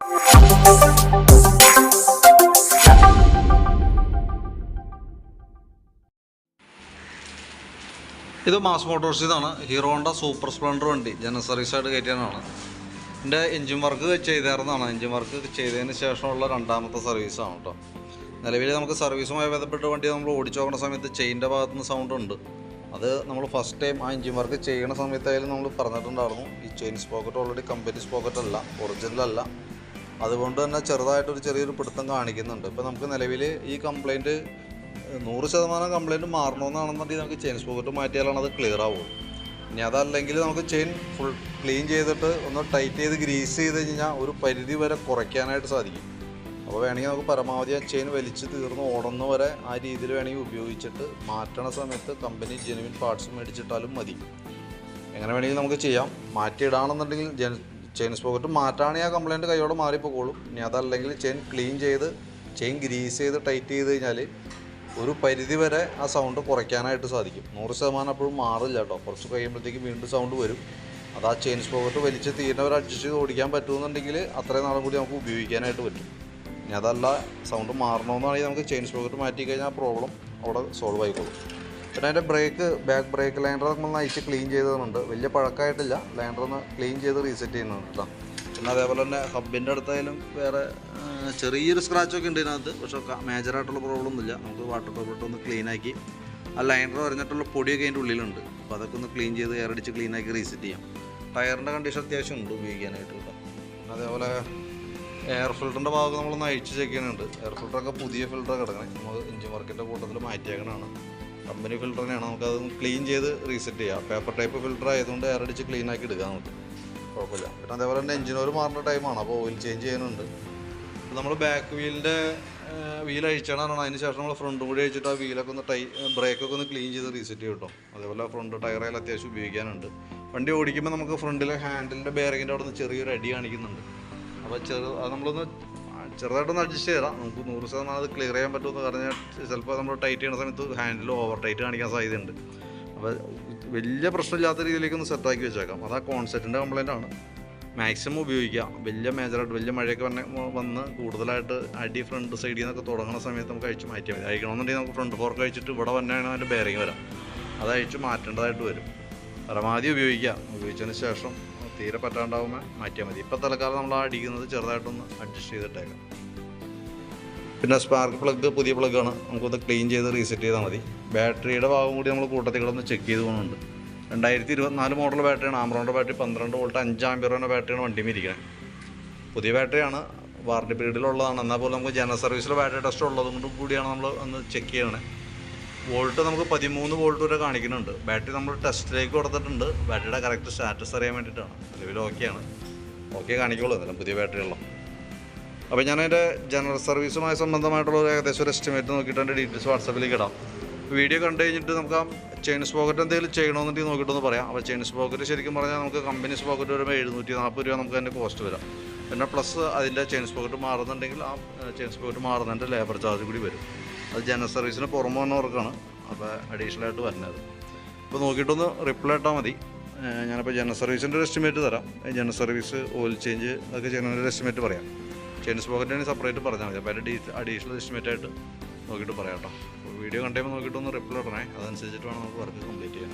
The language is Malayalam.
ഇത് മാസ് മോട്ടോഴ്സ് ഇതാണ്. ഹീറോ ഹോണ്ട സൂപ്പർ സ്പ്ലെൻഡർ വണ്ടി. ജനറൽ സർവീസായിട്ട് കയറ്റിയതാണ്. എന്റെ എൻജിൻ വർക്ക് ചെയ്തായിരുന്നതാണ്. എൻജിൻ വർക്ക് ചെയ്തതിന് ശേഷമുള്ള രണ്ടാമത്തെ സർവീസാണ് കേട്ടോ. നിലവിൽ നമുക്ക് സർവീസുമായി ബന്ധപ്പെട്ട വണ്ടി നമ്മൾ ഓടിച്ചു നോക്കുന്ന സമയത്ത് ചെയിന്റെ ഭാഗത്തു നിന്ന് സൗണ്ട് ഉണ്ട്. അത് നമ്മൾ ഫസ്റ്റ് ടൈം ആ എൻജിൻ വർക്ക് ചെയ്യണ സമയത്തായാലും നമ്മൾ പറഞ്ഞിട്ടുണ്ടായിരുന്നു. ഈ chain sprocket already company sprocket അല്ല ഒറിജിനൽ അല്ല. അതുകൊണ്ട് തന്നെ ചെറുതായിട്ടൊരു ചെറിയൊരു പിടുത്തം കാണിക്കുന്നുണ്ട്. ഇപ്പോൾ നമുക്ക് നിലവിൽ ഈ കംപ്ലൈന്റ് നൂറ് ശതമാനം കംപ്ലൈന്റ് മാറണമെന്നാണെന്നുണ്ടെങ്കിൽ നമുക്ക് ചെയിൻ സ്പോക്കറ്റ് മാറ്റിയാലാണ് അത് ക്ലിയർ ആവുള്ളൂ. ഇനി അതല്ലെങ്കിൽ നമുക്ക് ചെയിൻ ഫുൾ ക്ലീൻ ചെയ്തിട്ട് ഒന്ന് ടൈറ്റ് ചെയ്ത് ഗ്രീസ് ചെയ്ത് കഴിഞ്ഞാൽ ഒരു പരിധി വരെ കുറയ്ക്കാനായിട്ട് സാധിക്കും. അപ്പോൾ വേണമെങ്കിൽ നമുക്ക് പരമാവധി ആ ചെയിൻ വലിച്ച് തീർന്ന് ഓടുന്ന വരെ ആ രീതിയിൽ വേണമെങ്കിൽ ഉപയോഗിച്ചിട്ട് മാറ്റണ സമയത്ത് കമ്പനി ജെനുവിൻ പാർട്സ് മേടിച്ചിട്ടാലും മതി. എങ്ങനെ വേണമെങ്കിൽ നമുക്ക് ചെയ്യാം. മാറ്റിയിടാണെന്നുണ്ടെങ്കിൽ ജെൻ ചെയിൻ സ്പോക്കറ്റ് മാറ്റാണെങ്കിൽ ആ കംപ്ലൈന്റ് കൈയോടെ മാറിപ്പോക്കോളും. ഇനി അതല്ലെങ്കിൽ ചെയിൻ ക്ലീൻ ചെയ്ത് ചെയിൻ ഗ്രീസ് ചെയ്ത് ടൈറ്റ് ചെയ്ത് കഴിഞ്ഞാൽ ഒരു പരിധി വരെ ആ സൗണ്ട് കുറയ്ക്കാനായിട്ട് സാധിക്കും. നൂറ് ശതമാനം അപ്പോഴും മാറില്ല കേട്ടോ. കുറച്ച് കഴിയുമ്പോഴത്തേക്ക് വീണ്ടും സൗണ്ട് വരും. അത് ആ ചെയിൻ സ്പോക്കറ്റ് വലിച്ച് തീരുന്നവർ അഡ്ജസ്റ്റ് ചെയ്ത് ഓടിക്കാൻ പറ്റുമെന്നുണ്ടെങ്കിൽ അത്രയും നാളും കൂടി നമുക്ക് ഉപയോഗിക്കാനായിട്ട് പറ്റും. ഇനി അതല്ല സൗണ്ട് മാറണമെന്നാണെങ്കിൽ നമുക്ക് ചെയിൻ സ്പോക്കറ്റ് മാറ്റി കഴിഞ്ഞാൽ ആ പ്രോബ്ലം അവിടെ സോൾവ് ആയിക്കോളും. പിന്നെ അതിന്റെ ബ്രേക്ക് ബാക്ക് ബ്രേക്ക് ലൈൻഡർ നമ്മൾ നയിച്ച് ക്ലീൻ ചെയ്തതുണ്ട്. വലിയ പഴക്കമായിട്ടില്ല. ലൈൻഡർ ഒന്ന് ക്ലീൻ ചെയ്ത് റീസെറ്റ് ചെയ്യുന്നതാണ് കേട്ടോ പിന്നെ അതേപോലെ തന്നെ ഹബിന്റെ അടുത്തായാലും വേറെ ചെറിയൊരു സ്ക്രാച്ചൊക്കെ ഉണ്ട് ഇതിനകത്ത്. പക്ഷേ മേജറായിട്ടുള്ള പ്രോബ്ലം ഒന്നുമില്ല നമുക്ക് വാട്ടർ പേപ്പർ ഒന്ന് ക്ലീൻ ആക്കി. ആ ലൈനർ വരഞ്ഞിട്ടുള്ള പൊടിയൊക്കെ അതിന്റെ ഉള്ളിലുണ്ട്. അപ്പോൾ അതൊക്കെ ഒന്ന് ക്ലീൻ ചെയ്ത് എയറടിച്ച് ക്ലീൻ ആക്കി റീസെറ്റ് ചെയ്യാം. ടയറിന്റെ കണ്ടീഷൻ അത്യാവശ്യം ഉണ്ട് ഉപയോഗിക്കാനായിട്ട് കേട്ടോ അതേപോലെ എയർ ഫിൽറ്ററിന്റെ ഭാഗം നമ്മളൊന്ന് അഴിച്ച് ചെക്ക് ചെയ്യുന്നുണ്ട്. എയർ ഫിൽറ്ററൊക്കെ പുതിയ ഫിൽറ്റർ കിടക്കണേ. നമ്മൾ എഞ്ചിൻ വർക്കിന്റെ കൂട്ടത്തിൽ മാറ്റിയേക്കണതാണ്. കമ്പനി ഫിൽറ്റർ നമുക്കത് ക്ലീൻ ചെയ്ത് റീസെറ്റ് ചെയ്യാം. പേപ്പർ ടൈപ്പ് ഫിൽറ്റർ ആയതുകൊണ്ട് എയർ അടിച്ച് ക്ലീൻ ആക്കി എടുക്കാം നമുക്ക്. കുഴപ്പമില്ല. പിന്നെ അതേപോലെ തന്നെ എഞ്ചിൻ ഓയിൽ മാറുന്ന ടൈമാണ് അപ്പോൾ ഓയിൽ ചേഞ്ച് ചെയ്യാനുണ്ട്. അപ്പോൾ നമ്മൾ ബാക്ക് വീലിന്റെ വീൽ അഴിച്ചാണ് അതിന് ശേഷം നമ്മൾ ഫ്രണ്ട് കൂടി അഴിച്ചിട്ട് ആ വീലൊക്കെ ഒന്ന് ടൈ ബ്രേക്കൊക്കെ ഒന്ന് ക്ലീൻ ചെയ്ത് റീസെറ്റ് ചെയ്യും കേട്ടോ. അതേപോലെ ഫ്രണ്ട് ടയറയിൽ അത്യാവശ്യം ഉപയോഗിക്കാനുണ്ട്. വണ്ടി ഓടിക്കുമ്പോൾ നമുക്ക് ഫ്രണ്ടിലെ ഹാൻഡിലിന്റെ ബെയറിങ്ങിന്റെ അവിടെ നിന്ന് ചെറിയൊരു അടി കാണിക്കുന്നുണ്ട്. അപ്പോൾ ചെറു അത് നമ്മളൊന്ന് ചെറുതായിട്ടൊന്ന് അഡ്ജസ്റ്റ് ചെയ്താൽ നമുക്ക് നൂറ് ശതമാനം അത് ക്ലിയർ ചെയ്യാൻ പറ്റുമെന്ന് പറഞ്ഞാൽ ചിലപ്പോൾ നമ്മൾ ടൈറ്റ് ചെയ്യുന്ന സമയത്ത് ഹാൻഡിൽ ഓവർ ടൈറ്റ് കാണിക്കാൻ സാധ്യതയുണ്ട്. അപ്പോൾ വലിയ പ്രശ്നമില്ലാത്ത രീതിയിലേക്ക് രീതിയിലേക്കൊന്ന് സെറ്റാക്കി വെച്ചേക്കാം. അത് ആ കോൺസെപ്റ്റിന്റെ കംപ്ലൈന്റ് ആണ്. മാക്സിമം ഉപയോഗിക്കുക വലിയ മേജറായിട്ട് വലിയ മഴയൊക്കെ വന്ന് വന്ന് കൂടുതലായിട്ട് അടി ഫ്രണ്ട് സൈഡിൽ നിന്നൊക്കെ തുടങ്ങുന്ന സമയത്ത് നമുക്ക് അഴിച്ച് മാറ്റിയാൽ മതി. അഴിക്കണമെന്നുണ്ടെങ്കിൽ നമുക്ക് ഫ്രണ്ട് ഫോർക്ക് അഴിച്ചിട്ട് ഇവിടെ വന്നെയാണ് അതിന്റെ ബെയറിങ് വരാം. അത് അഴിച്ച് മാറ്റേണ്ടതായിട്ട് വരും. പരമാവധി ഉപയോഗിക്കുക ഉപയോഗിച്ചതിന് ശേഷം തീരെ പറ്റാണ്ടാവുമ്പോൾ മാറ്റിയാൽ മതി. ഇപ്പോൾ തൽക്കാലം നമ്മൾ അടിക്കുന്നത് ചെറുതായിട്ടൊന്ന് അഡ്ജസ്റ്റ് ചെയ്തിട്ടേക്കാം. പിന്നെ സ്പാർക്ക് പ്ലഗ് പുതിയ പ്ലഗ്ഗാണ് നമുക്കൊന്ന് ക്ലീൻ ചെയ്ത് റീസെറ്റ് ചെയ്താൽ മതി. ബാറ്ററിയുടെ ഭാഗം കൂടി നമ്മൾ കൂട്ടത്തിൽ കിടന്ന് ചെക്ക് ചെയ്ത് പോകുന്നുണ്ട് രണ്ടായിരത്തി ഇരുപത്തിനാല് മോഡൽ ബാറ്ററിയാണ് ആമറോണിന്റെ ബാറ്ററി പന്ത്രണ്ട് വോൾട്ട് അഞ്ച് ആമ്പിയറിന്റെ ബാറ്ററിയാണ് വണ്ടിയിൽ ഇരിക്കുന്നത് പുതിയ ബാറ്ററിയാണ് വാറണ്ടി പീരീഡിലുള്ളതാണ് എന്നാൽ പോലും നമുക്ക് ജനറൽ സർവീസിലെ ബാറ്ററി ടെസ്റ്റ് ഉള്ളതുകൊണ്ട് കൂടിയാണ് നമ്മൾ ഒന്ന് ചെക്ക് ചെയ്യണേ. വോൾട്ട് നമുക്ക് പതിമൂന്ന് വോൾട്ട് വരെ കാണിക്കുന്നുണ്ട്. ബാറ്ററി നമ്മൾ ടെസ്റ്റിലേക്ക് കൊടുത്തിട്ടുണ്ട്. ബാറ്ററിയുടെ കറക്റ്റ് സ്റ്റാറ്റസ് അറിയാൻ വേണ്ടിയിട്ടാണ്. നിലവിൽ ഓക്കെയാണ് ഓക്കെ കാണിക്കുള്ളൂ. എന്നാലും പുതിയ ബാറ്ററിയുള്ള അപ്പോൾ ഞാൻ അതിന്റെ ജനറൽ സർവീസുമായി സംബന്ധമായിട്ടുള്ള ഏകദേശം ഒരു എസ്റ്റിമേറ്റ് നോക്കിയിട്ട് എന്റെ ഡീറ്റെയിൽസ് വാട്സപ്പിലേക്ക് ഇടാം. വീഡിയോ കണ്ടു കഴിഞ്ഞിട്ട് നമുക്ക് ആ ചെയിൻസ് പോക്കറ്റ് എന്തെങ്കിലും ചെയ്യണമെന്നുണ്ടെങ്കിൽ നോക്കിയിട്ടൊന്ന് പറയാം. അപ്പോൾ ചെയിൻസ് പോക്കറ്റ് ശരിക്കും പറഞ്ഞാൽ നമുക്ക് കമ്പനീസ് പോക്കറ്റ് വരുമ്പോൾ എഴുന്നൂറ്റി നാൽപ്പത് രൂപ നമുക്ക് അതിന്റെ കോസ്റ്റ് വരാം. പിന്നെ പ്ലസ് അതിന്റെ ചെയിൻസ് പോക്കറ്റ് മാറുന്നുണ്ടെങ്കിൽ ആ ചെയിൻസ് പോക്കറ്റ് മാറുന്നതിന്റെ ലേബർ ചാർജ് കൂടി വരും. അത് ജനറൽ സർവീസിന് പുറമെ വന്നവർക്കാണ്. അപ്പോൾ അഡീഷണൽ ആയിട്ട് വരുന്നത് അപ്പോൾ നോക്കിയിട്ടൊന്ന് റിപ്ലൈ ഇട്ടാൽ മതി. ഞാനിപ്പോൾ ജനറൽ സർവീസിന്റെ ഒരു എസ്റ്റിമേറ്റ് തരാം. ജനറൽ സർവീസ് ഓയിൽ ചേഞ്ച് അതൊക്കെ ഒരു എസ്റ്റിമേറ്റ് പറയാം. ചെയിൻ സ്പോക്കറ്റിന് സെപ്പറേറ്റ് പറഞ്ഞാൽ മതി. അപ്പോൾ അതിന്റെ അഡീഷണൽ എസ്റ്റിമേറ്റ് ആയിട്ട് നോക്കിയിട്ട് പറയാം കേട്ടോ. വീഡിയോ കണ്ടുമ്പോൾ നോക്കിയിട്ടൊന്ന് റിപ്ലൈ ഇടണേ. അതനുസരിച്ചിട്ട് വേണം നമുക്ക് വർക്ക് കംപ്ലീറ്റ് ചെയ്യാൻ.